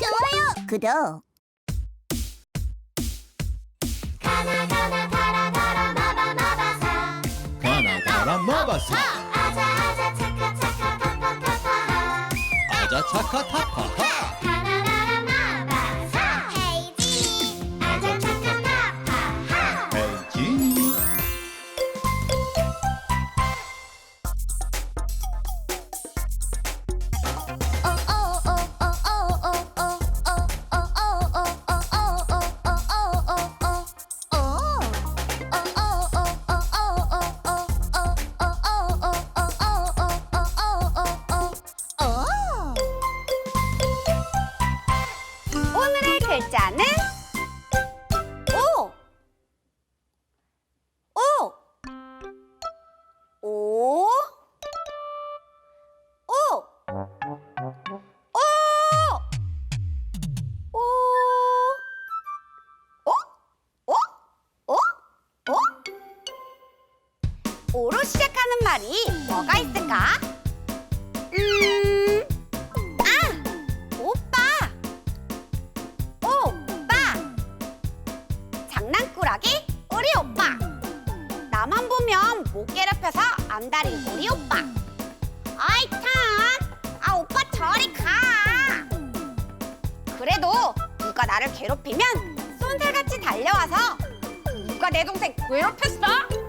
좋아요. 구독. 가나 가나 가라 가라 마바 마바사 가나 가라 마바사 아자 아자 차카 차카 파파 파파 아자 차카 타파 하 가나 글자는 오. 오. 오. 오. 오+ 오+ 오+ 오+ 오+ 오로 시작하는 말이 뭐가 있을까? 장난꾸러기 우리 오빠. 나만 보면 못 괴롭혀서 안달인 우리 오빠. 아이 참아 오빠 저리 가. 그래도 누가 나를 괴롭히면 쏜살같이 달려와서 누가 내 동생 괴롭혔어?